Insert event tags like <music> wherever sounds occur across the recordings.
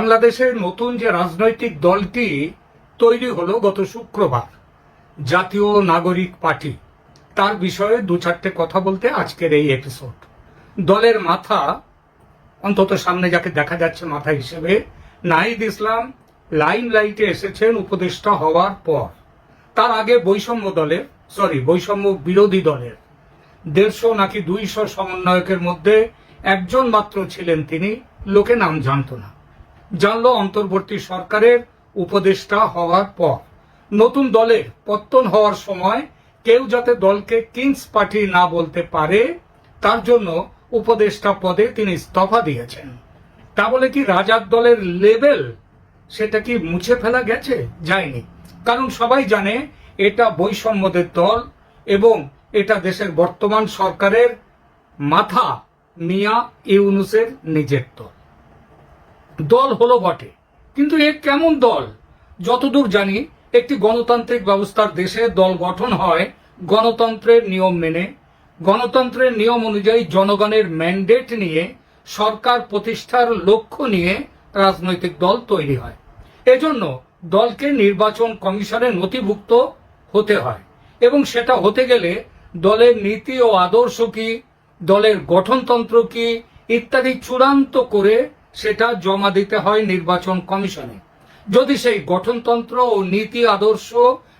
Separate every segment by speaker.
Speaker 1: বাংলাদেশের নতুন যে রাজনৈতিক দলটি তৈরি হলো গত শুক্রবার, জাতীয় নাগরিক পার্টি। তার বিষয়ে দু চারটে কথা বলতে আজকের এই এপিসোড দলের মাথা অন্তত সামনে যাকে দেখা যাচ্ছে মাথা হিসেবে, নাহিদ ইসলাম লাইন লাইটে এসেছেন উপদেষ্টা হওয়ার পর। তার আগে বৈষম্য দলের সরি বৈষম্য বিরোধী দলের। দেড়শো নাকি দুইশো সমন্বয়কের মধ্যে একজন মাত্র ছিলেন তিনি, লোকে নাম জানত না। জানলো অন্তর্বর্তী সরকারের উপদেষ্টা হওয়ার পর। নতুন দলের পত্তন হওয়ার সময় কেউ যাতে দলকে কিংস পার্টি না বলতে পারে, তার জন্য উপদেষ্টা পদে তিনি ইস্তফা দিয়েছেন। তা বলে কি রাজার দলের লেভেল সেটা কি মুছে ফেলা গেছে? যায়নি। কারণ সবাই জানে এটা বৈষম্যদের দল এবং এটা দেশের বর্তমান সরকারের মাথা মিয়া ইউনুসের নিজের দল। দল হলো বটে। কিন্তু এ কেমন দল? যতদূর জানি, একটি গণতান্ত্রিক ব্যবস্থার দেশে দল গঠন হয় গণতন্ত্রের নিয়ম মেনে। গণতন্ত্রের নিয়ম অনুযায়ী জনগণের ম্যান্ডেট নিয়ে, সরকার প্রতিষ্ঠার লক্ষ্য নিয়ে রাজনৈতিক দল তৈরি হয়। এজন্য দলকে নির্বাচন কমিশনে নথিভুক্ত হতে হয়। এবং সেটা হতে গেলে দলের নীতি ও আদর্শ কি, দলের গঠনতন্ত্র কি, ইত্যাদি চূড়ান্ত করে সেটা জমা দিতে হয় নির্বাচন কমিশনে। যদি সেই গঠনতন্ত্র ও নীতি আদর্শ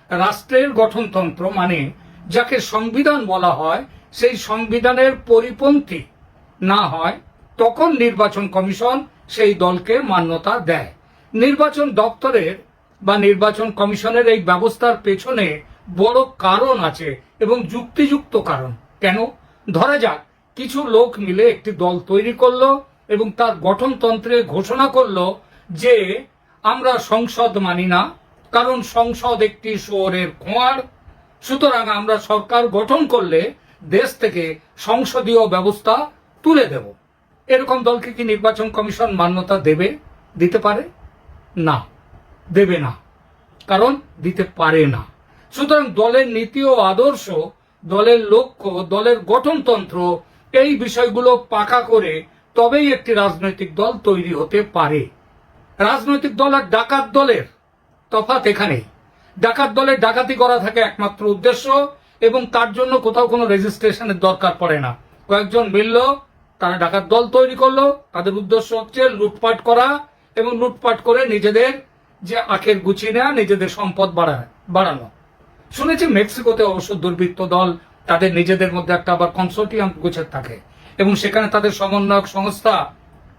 Speaker 1: রাষ্ট্রের গঠনতন্ত্র মানে যাকে সংবিধান বলা হয়, সেই সংবিধানের পরিপন্থী না হয়, তখন নির্বাচন কমিশন সেই দলকে মান্যতা দেয়। নির্বাচন দপ্তরের বা নির্বাচন কমিশনের এই ব্যবস্থার পেছনে বড় কারণ আছে এবং যুক্তিযুক্ত কারণ। কেন? ধরা যাক, কিছু লোক মিলে একটি দল তৈরি করল এবং তার গঠনতন্ত্রে ঘোষণা করল যে আমরা সংসদ মানি না, কারণ সংসদ একটি শোরের খোঁয়ার। সুতরাং আমরা সরকার গঠন করলে দেশ থেকে সংসদীয় ব্যবস্থা তুলে দেব। এরকম দলকে কি নির্বাচন কমিশন মান্যতা দেবে, দিতে পারে? না, দেবে না। কারণ দিতে পারে না। সুতরাং দলের নীতি ও আদর্শ, দলের লক্ষ্য, দলের গঠনতন্ত্র, এই বিষয়গুলো পাকা করে তবেই একটি রাজনৈতিক দল তৈরি হতে পারে। রাজনৈতিক দল আর ডাকাত দলের তফাৎ এখানেই। ডাকাত দলের ডাকাতি করা থাকে একমাত্র উদ্দেশ্য, এবং তার জন্য কোথাও কোনো রেজিস্ট্রেশনের দরকার পড়ে না। কয়েকজন মিলল, তারা ডাকাত দল তৈরি করল, তাদের উদ্দেশ্য হচ্ছে লুটপাট করা, এবং লুটপাট করে নিজেদের যে আখের গুছিয়ে নেওয়া নিজেদের সম্পদ বাড়া বাড়ানো। শুনেছি মেক্সিকোতে অবশ্য দুর্বৃত্ত দল, তাদের নিজেদের মধ্যে একটা আবার কনসোর্টিয়াম গোছের থাকে। এবং সেখানে তাদের সমন্বয়ক সংস্থা,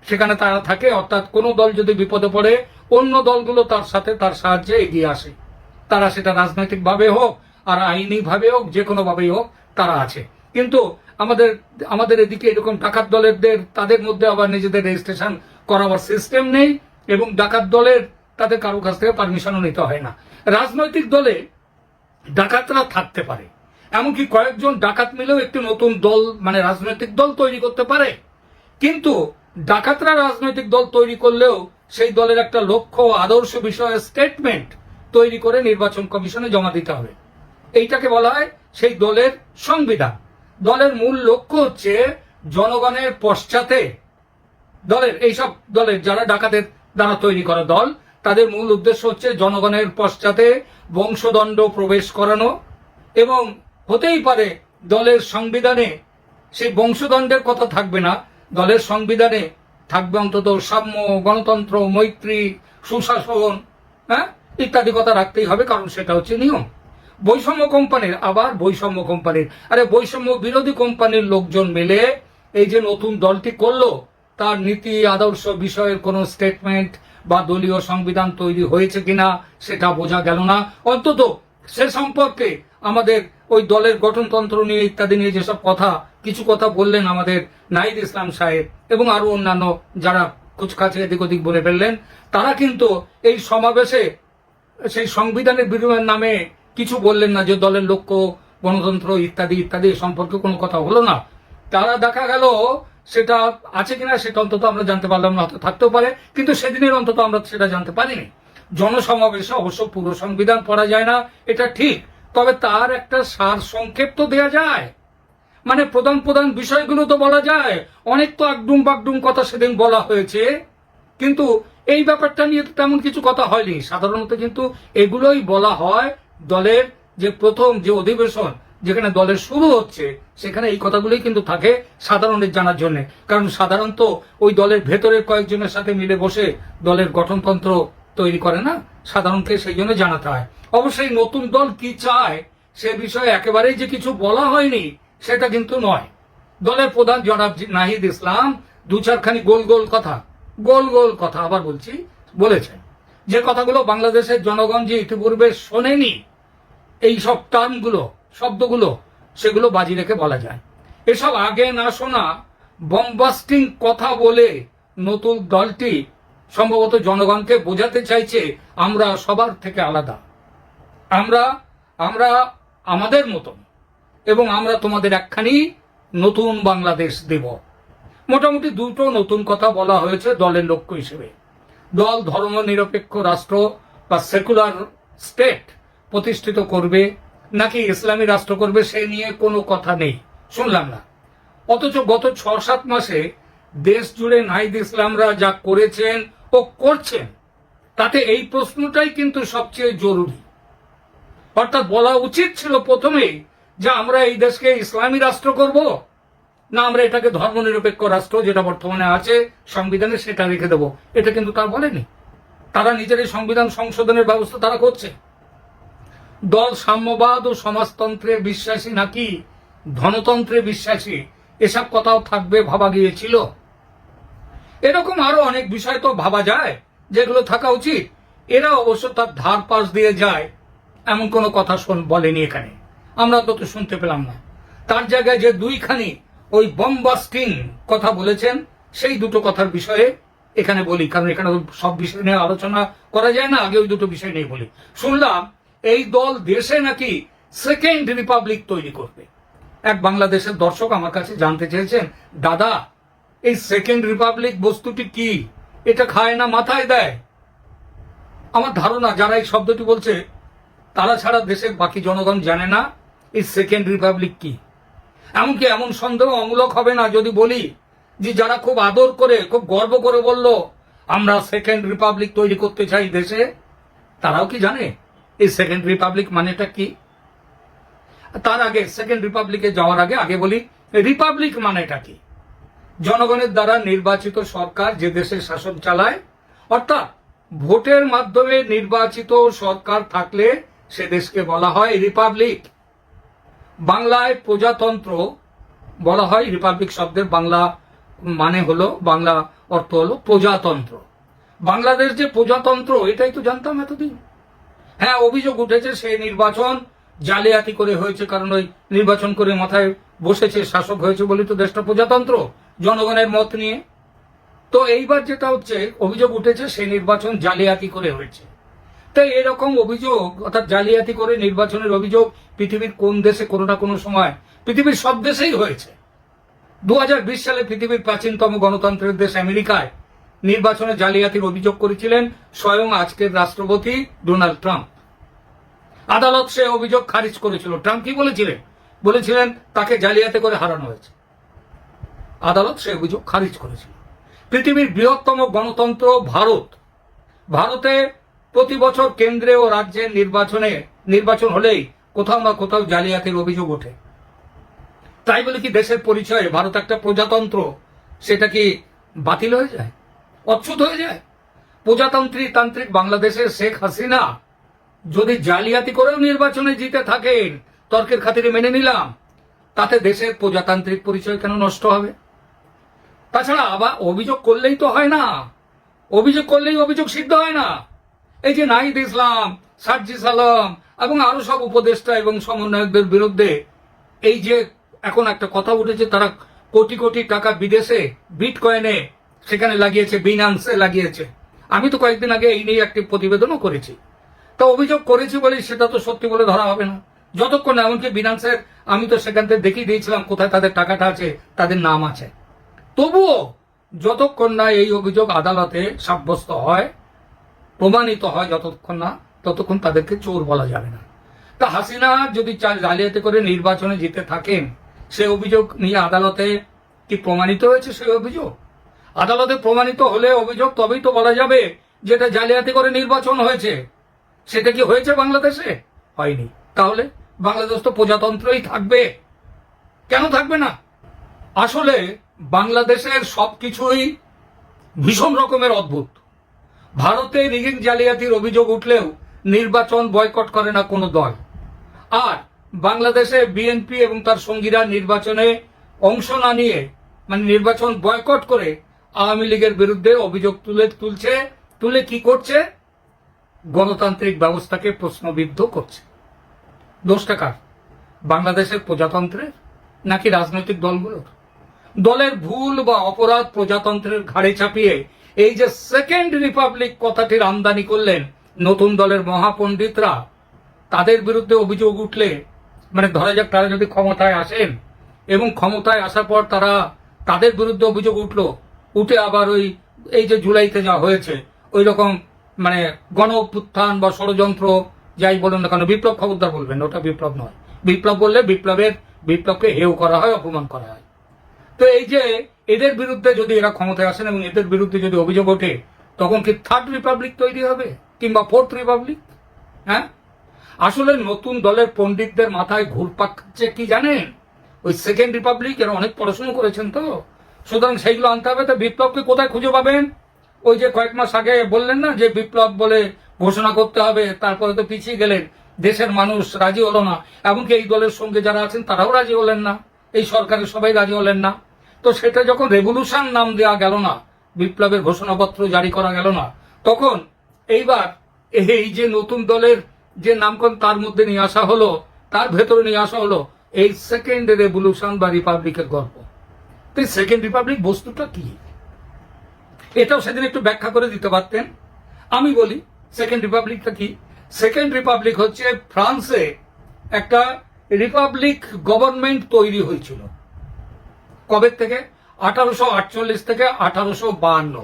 Speaker 1: সেখানে তারা থাকে, অর্থাৎ কোনো দল যদি বিপদে পড়ে, অন্য দলগুলো তার সাথে তার সাহায্যে এগিয়ে আসে। তারা সেটা রাজনৈতিক ভাবে হোক, আর আইনি ভাবে হোক যে কোনো ভাবেই হোক, তারা আছে। কিন্তু আমাদের আমাদের এদিকে এরকম ডাকাত দলেরদের, তাদের মধ্যে আবার নিজেদের রেজিস্ট্রেশন করাবার সিস্টেম নেই, এবং ডাকাত দলের তাদের কারও কাছ থেকে পারমিশনও নিতে হয় না। রাজনৈতিক দলে ডাকাতরা থাকতে পারে। এমনকি কয়েকজন ডাকাত মিলেও একটি নতুন দল মানে রাজনৈতিক দল তৈরি করতে পারে। কিন্তু ডাকাতরা রাজনৈতিক দল তৈরি করলেও সেই দলের একটা লক্ষ্য আদর্শ বিষয়ে স্টেটমেন্ট তৈরি করে নির্বাচন কমিশনে জমা দিতে হবে। এইটাকে বলা হয় সেই দলের সংবিধান। দলের মূল লক্ষ্য হচ্ছে জনগণের পশ্চাতে দলের, এইসব দলের যারা ডাকাতের দ্বারা তৈরি করা দল, তাদের মূল উদ্দেশ্য হচ্ছে জনগণের পশ্চাতে বংশদণ্ড প্রবেশ করানো এবং হতেই পারে দলের সংবিধানে সেই বংশদণ্ডের কথা থাকবে না। দলের সংবিধানে থাকবে অন্তত সাম্য, গণতন্ত্র, মৈত্রী, সুশাসন হ্যাঁ ইত্যাদি কথা রাখতেই হবে, কারণ সেটা হচ্ছে নিয়ম। বৈষম্য কোম্পানির, আবার বৈষম্য কোম্পানির। আরে বৈষম্য বিরোধী কোম্পানির লোকজন মিলে এই যে নতুন দলটি করল, তার নীতি, আদর্শ বিষয়ের কোনো স্টেটমেন্ট বা দলীয় সংবিধান তৈরি হয়েছে কিনা, সেটা বোঝা গেল না। অন্তত সে সম্পর্কে আমাদের ওই দলের গঠনতন্ত্র নিয়ে ইত্যাদি নিয়ে যেসব কথা, কিছু কথা বললেন আমাদের নাহিদ ইসলাম সাহেব এবং আরও অন্যান্য যারা কুচকাছে এদিক ওদিক বলে ফেললেন, তারা কিন্তু এই সমাবেশে, সেই সংবিধানের বিনিময়ের নামে কিছু বললেন না যে দলের লক্ষ্য, গণতন্ত্র ইত্যাদি ইত্যাদি সম্পর্কে কোনো কথা হলো না। তারা দেখা গেল সেটা আছে কিনা সেটা অন্তত আমরা জানতে পারলাম না, হয়তো থাকতেও পারে, কিন্তু সেদিনের অন্তত আমরা সেটা জানতে পারিনি। জনসমাবেশে অবশ্য পুরো সংবিধান পড়া যায় না, এটা ঠিক। তবে তার একটা সার সংক্ষেপ তো দেওয়া যায়। মানে প্রধান প্রধান বিষয়গুলো তো বলা যায়। অনেক তো একডুম বাকডুম কথা সেদিন বলা হয়েছে। কিন্তু এই ব্যাপারটা নিয়ে তো তেমন কিছু কথা হয়নি। সাধারণত কিন্তু এগুলোই বলা হয় দলের যে প্রথম যে অধিবেশন, যেখানে দলের শুরু হচ্ছে, সেখানে এই কথাগুলোই কিন্তু থাকে সাধারণের জানার জন্য। কারণ সাধারণত ওই দলের ভেতরের কয়েকজনের সাথে মিলে বসে দলের গঠনতন্ত্র তৈরি করে না সাধারণকে সেই জন্য জানাতে হয়। অবশ্যই নতুন দল কি চায় সে বিষয়ে একেবারেই যে কিছু বলা হয়নি, সেটা কিন্তু নয়। দলের প্রধান জনাব নাহিদ ইসলাম দু চারখানি গোল গোল কথা, গোল গোল কথা আবার বলছি, বলেছেন। যে কথাগুলো বাংলাদেশের জনগণ যে ইতিপূর্বে শোনেনি, এই সব টার্মগুলো শব্দগুলো, সেগুলো বাজি রেখে বলা যায়। এসব আগে না শোনা বম্বাস্টিং কথা বলে নতুন দলটি সম্ভবত জনগণকে বোঝাতে চাইছে আমরা সবার থেকে আলাদা। আমরা আমরা আমাদের মতন এবং আমরা তোমাদের একখানি নতুন বাংলাদেশ দেব। মোটামুটি দুটো নতুন কথা বলা হয়েছে দলের লক্ষ্য হিসেবে। দল, ধর্ম, নিরপেক্ষ রাষ্ট্র বা সেকুলার স্টেট প্রতিষ্ঠিত করবে নাকি ইসলামী রাষ্ট্র করবে সে নিয়ে কোনো কথা নেই। শুনলাম না। অথচ গত ছ সাত মাসে দেশ জুড়ে নাহিদ ইসলামরা যা করেছেন ও করছেন? তাতে এই প্রশ্নটাই কিন্তু সবচেয়ে জরুরি। অর্থাৎ বলা উচিত ছিল প্রথমেই যে আমরা এই দেশকে ইসলামী রাষ্ট্র করব, না আমরা এটাকে ধর্মনিরপেক্ষ রাষ্ট্র যেটা বর্তমানে আছে, সংবিধানে সেটা রেখে দেবো। এটা কিন্তু তারা বলেনি। তারা নিজের এই সংবিধান সংশোধনের ব্যবস্থা তারা করছে। দল, সাম্যবাদ ও সমাজতন্ত্রে বিশ্বাসী নাকি ধনতন্ত্রে বিশ্বাসী, এসব কথাও থাকবে ভাবা গিয়েছিল। এরকম আরও অনেক বিষয় তো ভাবা যায়, যেগুলো থাকা উচিত। এরা অবশ্য তার ধার পাশ দিয়ে যায়, এমন কোনো কথা শোন বলেনি এখানে। আমরা তো শুনতে পেলাম না। তার জায়গায় যে দুইখানি ওই বম্বাস্টিং কথা বলেছেন, সেই দুটো কথার বিষয়ে এখানে বলি, কারণ এখানে সব বিষয় নিয়ে আলোচনা করা যায় না, আগে ওই দুটো বিষয় নিয়ে বলি। শুনলাম, এই দল দেশে নাকি সেকেন্ড রিপাবলিক তৈরি করবে। এক বাংলাদেশের দর্শক আমার কাছে জানতে চেয়েছেন, দাদা এই সেকেন্ড রিপাবলিক বস্তুটি কি? এটা খায় না, মাথায় দেয়? আমার ধারণা, যারা এই শব্দটি বলছে, তারা ছাড়া দেশের বাকি জনগণ জানে না এই সেকেন্ড রিপাবলিক কি। এমনকি এমন সন্দেহ অমূলক হবে না যদি বলি যে যারা খুব আদর করে, খুব গর্ব করে বলল, আমরা সেকেন্ড রিপাবলিক তৈরি করতে চাই দেশে, তারাও কি জানে এই সেকেন্ড রিপাবলিক মানেটা কি? তার আগে, সেকেন্ড রিপাবলিকে যাওয়ার আগে আগে বলি, রিপাবলিক মানেটা কি? জনগণের দ্বারা নির্বাচিত সরকার যে দেশের শাসন চালায়, অর্থাৎ ভোটের মাধ্যমে নির্বাচিত সরকার থাকলে সে দেশকে বলা হয় রিপাবলিক। বাংলায় প্রজাতন্ত্র বলা হয়, রিপাবলিক শব্দের বাংলা মানে হলো, বাংলা অর্থ হলো প্রজাতন্ত্র। বাংলাদেশ যে প্রজাতন্ত্র, এটাই তো জানতাম এতদিন। হ্যাঁ অভিযোগ উঠেছে সেই নির্বাচন জালিয়াতি করে হয়েছে, কারণ ওই নির্বাচন করে মাথায় বসেছে, শাসক হয়েছে বলে তো দেশটা প্রজাতন্ত্র। জনগণের মত নিয়ে। তো এইবার যেটা হচ্ছে, অভিযোগ উঠেছে সেই নির্বাচন জালিয়াতি করে হয়েছে। তাই এরকম অভিযোগ, অর্থাৎ জালিয়াতি করে নির্বাচনের অভিযোগ পৃথিবীর কোন দেশে কোনো না কোনো সময়, পৃথিবীর সব দেশেই হয়েছে। দু হাজার বিশ সালে পৃথিবীর প্রাচীনতম গণতন্ত্রের দেশ আমেরিকায় নির্বাচনে জালিয়াতির অভিযোগ করেছিলেন স্বয়ং আজকের রাষ্ট্রপতি ডোনাল্ড ট্রাম্প। আদালত সে অভিযোগ খারিজ করেছিল। ট্রাম্প কি বলেছিলেন? বলেছিলেন, তাকে জালিয়াতি করে হারানো হয়েছে। আদালত সে অভিযোগ খারিজ করেছিল। পৃথিবীর বৃহত্তম গণতন্ত্র ভারত। ভারতে প্রতি বছর কেন্দ্রে ও রাজ্যের নির্বাচনে, নির্বাচন হলেই কোথাও না কোথাও জালিয়াতির অভিযোগ ওঠে। তাই বলে কি দেশের পরিচয়ে, ভারত একটা প্রজাতন্ত্র, সেটা কি বাতিল হয়ে যায়? অচ্ছুত হয়ে যায়? প্রজাতন্ত্রী তান্ত্রিক বাংলাদেশের শেখ হাসিনা যদি জালিয়াতি করেও নির্বাচনে জিতে থাকেন, তর্কের খাতিরে মেনে নিলাম, তাতে দেশের প্রজাতান্ত্রিক পরিচয় কেন নষ্ট হবে? তাছাড়া আবার অভিযোগ করলেই তো হয় না। অভিযোগ করলেই অভিযোগ সিদ্ধ হয় না। এই যে নাহিদ ইসলাম সার্জি সালাম এবং আরও সব উপদেষ্টা এবং সমন্বয়কদের বিরুদ্ধে এই যে এখন একটা কথা উঠেছে, তারা কোটি কোটি টাকা বিদেশে বিট কয়েনে সেখানে লাগিয়েছে বিনান্সে লাগিয়েছে। আমি তো কয়েকদিন আগে এই নিয়ে একটি প্রতিবেদনও করেছি। তা অভিযোগ করেছি বলে সেটা তো সত্যি বলে ধরা হবে না। যতক্ষণ এমনকি বিনান্সের আমি তো সেখান থেকে দেখিয়ে দিয়েছিলাম কোথায় তাদের টাকাটা আছে, তাদের নাম আছে। তবুও যতক্ষণ না এই অভিযোগ আদালতে সাব্যস্ত হয়, প্রমাণিত হয় যতক্ষণ না, ততক্ষণ তাদেরকে চোর বলা যাবে না। তা হাসিনা যদি জালিয়াতি করে নির্বাচনে জিতে থাকেন, সে অভিযোগ নিয়ে আদালতে কি প্রমাণিত হয়েছে সেই অভিযোগ? আদালতে প্রমাণিত হলে অভিযোগ তবেই তো বলা যাবে যেটা জালিয়াতি করে নির্বাচন হয়েছে। সেটা কি হয়েছে বাংলাদেশে? হয়নি। তাহলে বাংলাদেশ তো প্রজাতন্ত্রই থাকবে। কেন থাকবে না? আসলে বাংলাদেশের সবকিছুই ভীষণ রকমের অদ্ভুত। ভারতে রিগিং জালিয়াতির অভিযোগ উঠলেও নির্বাচন বয়কট করে না কোনো দল। আর বাংলাদেশে বিএনপি এবং তার সঙ্গীরা নির্বাচনে অংশ না নিয়ে মানে নির্বাচন বয়কট করে আওয়ামী লীগের বিরুদ্ধে অভিযোগ তুলে তুলছে, তুলে কি করছে? গণতান্ত্রিক ব্যবস্থাকে প্রশ্নবিদ্ধ করছে। দোষটা কার? বাংলাদেশের প্রজাতন্ত্রের নাকি রাজনৈতিক দলগুলোর? দলের ভুল বা অপরাধ প্রজাতন্ত্রের ঘাড়ে চাপিয়ে এই যে সেকেন্ড রিপাবলিক কথাটির আমদানি করলেন নতুন দলের মহাপণ্ডিতরা, তাদের বিরুদ্ধে অভিযোগ উঠলে মানে ধরা যাক তারা যদি ক্ষমতায় আসেন এবং ক্ষমতায় আসার পর তারা তাদের বিরুদ্ধে অভিযোগ উঠল, উঠে আবার ওই, এই যে জুলাইতে যা হয়েছে, ওই রকম মানে গণ অভ্যুত্থান বা ষড়যন্ত্র, যাই বলুন না কেন, বিপ্লব খবরদার বলবেন, ওটা বিপ্লব নয়। বিপ্লব বললে বিপ্লবের, বিপ্লবকে হেউ করা হয়, অপমান করা হয়। তো এই যে এদের বিরুদ্ধে যদি এরা ক্ষমতায় আসেন এবং এদের বিরুদ্ধে যদি অভিযোগ ওঠে, তখন কি থার্ড রিপাবলিক তৈরি হবে কিংবা ফোর্থ রিপাবলিক হ্যাঁ? আসলে নতুন দলের পণ্ডিতদের মাথায় ঘুরপাক খাচ্ছে কি জানেন? ওই সেকেন্ড রিপাবলিক এরা অনেক পড়াশুনো করেছেন তো। সুতরাং সেইগুলো আনতে হবে। তো বিপ্লবকে কোথায় খুঁজে পাবেন? ওই যে কয়েক মাস আগে বললেন না যে বিপ্লব বলে ঘোষণা করতে হবে, তারপরে তো পিছিয়ে গেলেন। দেশের মানুষ রাজি হলো না। এমনকি এই দলের সঙ্গে যারা আছেন তারাও রাজি হলেন না। এই সরকারের সবাই রাজি হলেন না। তো সেটা যখন রেভলিউশন নাম দেওয়া গেল না, বিপ্লবের ঘোষণাপত্র জারি করা গেল না, তখন এইবার এই যে নতুন দলের যে নামকরণ তার মধ্যে নিয়ে আসা হলো, তার ভেতরে নিয়ে আসা হলো এই সেকেন্ড রেভলিউশন বা রিপাবলিকের গল্প। সেকেন্ড রিপাবলিক বস্তুটা কি? এটাও সেদিন একটু ব্যাখ্যা করে দিতে পারতেন। আমি বলি সেকেন্ড রিপাবলিকটা কি? সেকেন্ড রিপাবলিক হচ্ছে ফ্রান্সে একটা রিপাবলিক গভর্নমেন্ট তৈরি হয়েছিল। কবে থেকে? আঠারোশো আটচল্লিশ থেকে আঠারোশো বাহান্ন।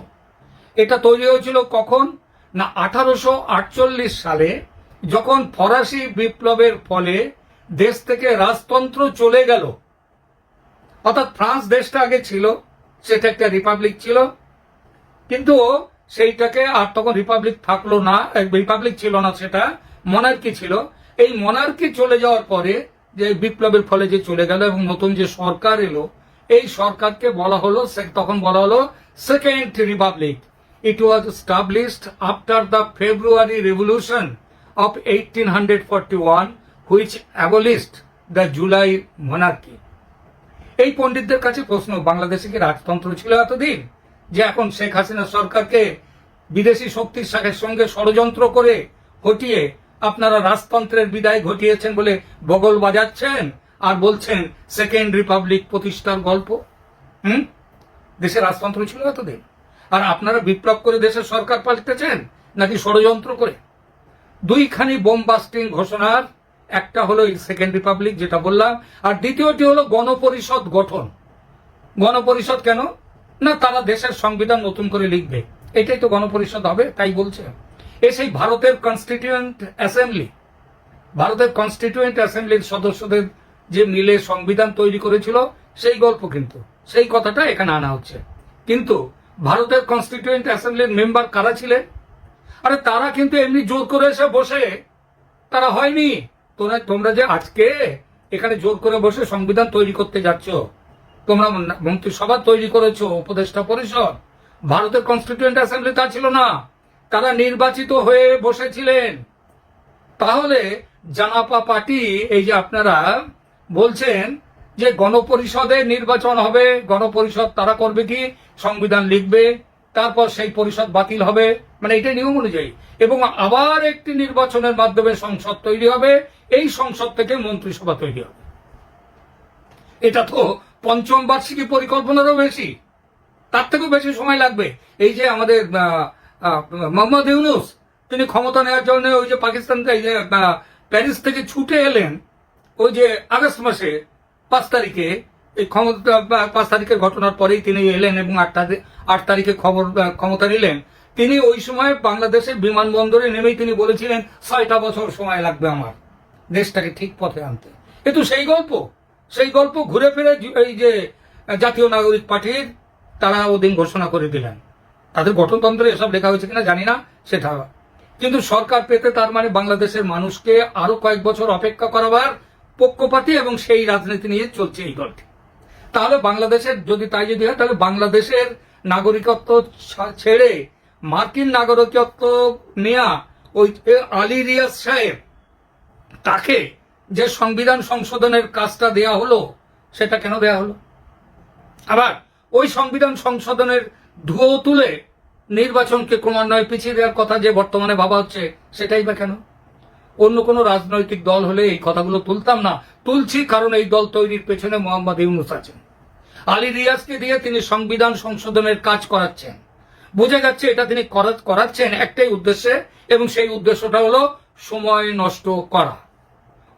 Speaker 1: এটা তৈরি হয়েছিল কখন? না, আঠারোশো আটচল্লিশ সালে, যখন ফরাসি বিপ্লবের ফলে দেশ থেকে রাজতন্ত্র চলে গেল। অর্থাৎ ফ্রান্স দেশটা আগে ছিল, সেটা একটা রিপাবলিক ছিল। কিন্তু সেইটাকে আর তখন রিপাবলিক থাকল না, রিপাবলিক ছিল না সেটা মনার্কি ছিল। এই মনার্কি চলে যাওয়ার পরে যে বিপ্লবের ফলে যে চলে গেল এবং নতুন যে সরকার এলো এই সরকারকে বলা হলো তখন বলা হলো Second Republic it was established after the February Revolution of eighteen hundred forty one which abolished the July Monarchy এই পণ্ডিতদের কাছে প্রশ্ন, বাংলাদেশে কি রাজতন্ত্র ছিল এতদিন? যে এখন শেখ হাসিনা সরকারকে বিদেশি শক্তির সঙ্গে ষড়যন্ত্র করে হটিয়ে আপনারা রাজতন্ত্রের বিদায় ঘটিয়েছেন বলে বগল বাজাচ্ছেন? আর বলছেন সেকেন্ড রিপাবলিক প্রতিষ্ঠার গল্প? হুম? দেশে রাজতন্ত্র ছিল এতদিন। আর আপনারা বিপ্লব করে দেশের সরকার পাল্টেছেন? নাকি ষড়যন্ত্র করে? দুইখানি বোম বাস্টিং ঘোষণার, একটা হলো সেকেন্ড রিপাবলিক যেটা বললাম, আর দ্বিতীয়টি হলো গণপরিষদ গঠন। গণপরিষদ কেন? না, তারা দেশের সংবিধান নতুন করে লিখবে। এটাই তো গণপরিষদ হবে, তাই বলছে। এ সেই ভারতের কনস্টিটিউয়েন্ট অ্যাসেম্বলি ভারতের কনস্টিটিউয়েন্ট অ্যাসেম্বলির সদস্যদের যে মিলে সংবিধান তৈরি করেছিল, সেই গল্প কিন্তু। সেই কথাটা এখানে আনা হচ্ছে। কিন্তু ভারতের কনস্টিটিউয়েন্ট অ্যাসেম্বলির মেম্বার কারা ছিলেন? আরে তারা কিন্তু এমনি জোর করে এসে বসে। তারা হয়নি। তোমরা তোমরা যে আজকে এখানে জোর করে বসে সংবিধান তৈরি করতে যাচ্ছ, তোমরা মন্ত্রিসভা তৈরি করেছ, উপদেষ্টা পরিষদ, ভারতের কনস্টিটিউয়েন্ট অ্যাসেম্বলি তা ছিল না। তারা নির্বাচিত হয়ে বসেছিলেন। তাহলে জানাপা পার্টি, এই যে আপনারা বলছেন যে গণপরিষদে নির্বাচন হবে, গণপরিষদ তারা করবে কি? সংবিধান লিখবে, তারপর সেই পরিষদ বাতিল হবে। মানে এটা নিয়ম অনুযায়ী। এবং আবার একটি নির্বাচনের মাধ্যমে সংসদ তৈরি হবে, এই সংসদ থেকে মন্ত্রিসভা তৈরি হবে। এটা তো পঞ্চম বার্ষিকী পরিকল্পনারও বেশি। তার থেকেও বেশি সময় লাগবে। এই যে আমাদের মোহাম্মদ ইউনুস, তিনি ক্ষমতা নেওয়ার জন্য ওই যে পাকিস্তান প্যারিস থেকে ছুটে এলেন ওই যে আগস্ট মাসে পাঁচ তারিখে এই ক্ষমতা পাঁচ তারিখের ঘটনার পরেই তিনি এলেন এবং আট তারিখ, আট তারিখে খবর ক্ষমতা নিলেন। তিনি ওই সময় বাংলাদেশের বিমানবন্দরে নেমেই তিনি বলেছিলেন, ছয়টা বছর সময় লাগবে আমার, দেশটাকে ঠিক পথে আনতে। এ তো সেই গল্প। সেই গল্প ঘুরে ফিরে এই যে জাতীয় নাগরিক পার্টির, তারা ওদিন ঘোষণা করে দিলেন। তাদের গঠনতন্ত্রে এসব লেখা হয়েছে কিনা জানি না, সেটা। কিন্তু সরকার পেতে তার মানে বাংলাদেশের মানুষকে আরও কয়েক বছর অপেক্ষা করাবার পক্ষপাতী এবং সেই রাজনীতি নিয়ে চলছে এই দলটি। তাহলে বাংলাদেশের, যদি তাই যদি হয়, তাহলে বাংলাদেশের নাগরিকত্ব ছেড়ে মার্কিন নাগরিকত্ব নেয়া ওই আলী রিয়াজ সাহেব, তাকে যে সংবিধান সংশোধনের কাজটা দেয়া হলো, সেটা কেন দেয়া হলো? আবার ওই সংবিধান সংশোধনের ধুয়ো তুলে নির্বাচনকে ক্রমান্বয়ে পিছিয়ে দেওয়ার কথা যে বর্তমানে ভাবা হচ্ছে, সেটাই বা কেন? অন্য কোনো রাজনৈতিক দল হলে এই কথাগুলো তুলতাম না। তুলছি কারণ এই দল তৈরির পেছনে মোহাম্মদ ইউনুস আছেন। আলী রিয়াজকে দিয়ে তিনি সংবিধান সংশোধনের কাজ করাচ্ছেন। বোঝা যাচ্ছে এটা তিনি করা- করাচ্ছেন একটাই উদ্দেশ্যে এবং সেই উদ্দেশ্যটা হলো সময় নষ্ট করা।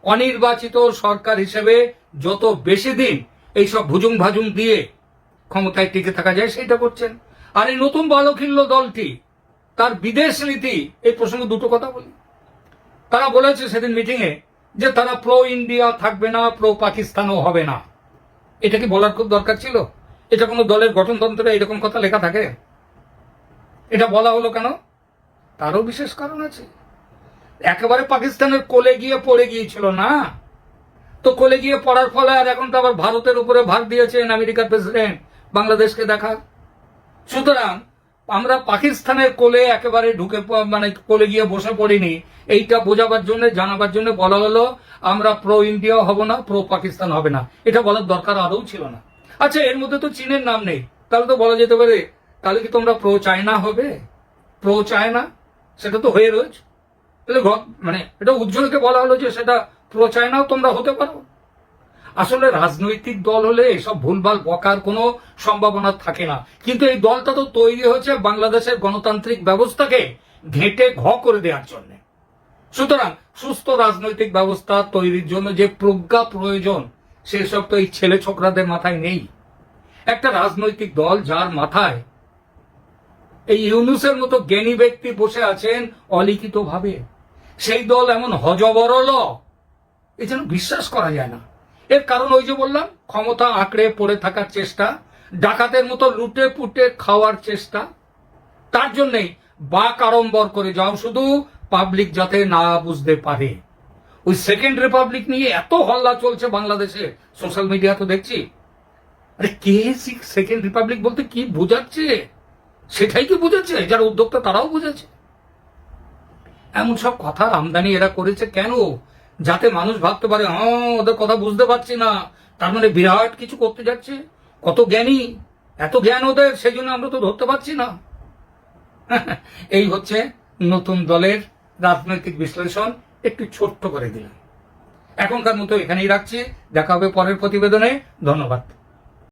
Speaker 1: অনির্বাচিত সরকার হিসেবে যত বেশি দিন এইসব ভুজুং ভাজুং দিয়ে ক্ষমতায় টিকে থাকা যায় সেটা করছেন। আর এই নতুন বালখিল্য দলটি, তার বিদেশ নীতি, এই প্রসঙ্গে দুটো কথা বলি। তারা বলেছে সেদিন মিটিংয়ে যে তারা প্রো ইন্ডিয়া থাকবে না প্রো পাকিস্তানও হবে না। এটা কি বলার খুব দরকার ছিল? এটা কোনো দলের গঠনতন্ত্রে এরকম কথা লেখা থাকে? এটা বলা হলো কেন? তারও বিশেষ কারণ আছে। একেবারে পাকিস্তানের কোলে গিয়ে পড়ে গিয়েছিল না? তো কোলে গিয়ে পড়ার ফলে আর এখন তো আবার ভারতের উপরে ভাগ দিয়েছেন আমেরিকার প্রেসিডেন্ট বাংলাদেশকে দেখা সুতরাং আমরা পাকিস্তানের কোলে একেবারে ঢুকে মানে কোলে গিয়ে বসে পড়িনি। এইটা বোঝাবার জন্য, জানাবার জন্য বলা হলো, আমরা প্রো ইন্ডিয়া হব না প্রো পাকিস্তান হবে না। এটা বলার দরকার আদৌ ছিল না। আচ্ছা এর মধ্যে তো চীনের নাম নেই। তাহলে তো বলা যেতে পারে, তাহলে কি তোমরা প্রো চায়না হবে? প্রো চায়না সেটা তো হয়ে রয়েছে। তাহলে মানে এটা উজ্জ্বলকে বলা হলো যে সেটা প্রো চায়নাও তোমরা হতে পারো। আসলে রাজনৈতিক দল হলে এসব ভুলভাল বকার কোনো সম্ভাবনা থাকে না। কিন্তু এই দলটা তো তৈরি হয়েছে বাংলাদেশের গণতান্ত্রিক ব্যবস্থাকে ঘেঁটে ঘ করে দেওয়ার জন্য। সুতরাং সুস্থ রাজনৈতিক ব্যবস্থা তৈরির জন্য যে প্রজ্ঞা প্রয়োজন, সেসব তো এই ছেলে ছোকরাদের মাথায় নেই। একটা রাজনৈতিক দল যার মাথায় এই ইউনুসের মতো জ্ঞানী ব্যক্তি বসে আছেন অলিখিত ভাবে সেই দল এমন হজবরল, এ যেন বিশ্বাস করা যায় না। এর কারণ ওই যে বললাম, ক্ষমতা আঁকড়ে পড়ে থাকার চেষ্টা, ডাকাতের মতো লুটে পুটে খাওয়ার চেষ্টা। তার জন্যেই বাক আড়ম্বর করে যাও, শুধু পাবলিক যাতে না বুঝতে পারে। ওই সেকেন্ড রিপাবলিক নিয়ে এত হল্লা চলছে বাংলাদেশে সোশ্যাল মিডিয়া তো দেখছি। আরে কে সেকেন্ড রিপাবলিক বলতে কি বোঝাচ্ছে? সেটাই কি বুঝেছে যারা উদ্যোক্তা তারাও বুঝেছে এমন সব কথার আমদানি এরা করেছে কেন? যাতে মানুষ ভাবতে পারে হ্যাঁ ওদের কথা বুঝতে পারছি না। তার মানে বিরাট কিছু করতে যাচ্ছে। কত জ্ঞানী, এত জ্ঞান ওদের সেই জন্য আমরা তো ধরতে পারছি না। <laughs> এই হচ্ছে নতুন দলের রাজনৈতিক বিশ্লেষণ। একটু ছোট্ট করে দিলাম। এখনকার মতো এখানেই রাখছি। দেখা হবে পরের প্রতিবেদনে। ধন্যবাদ।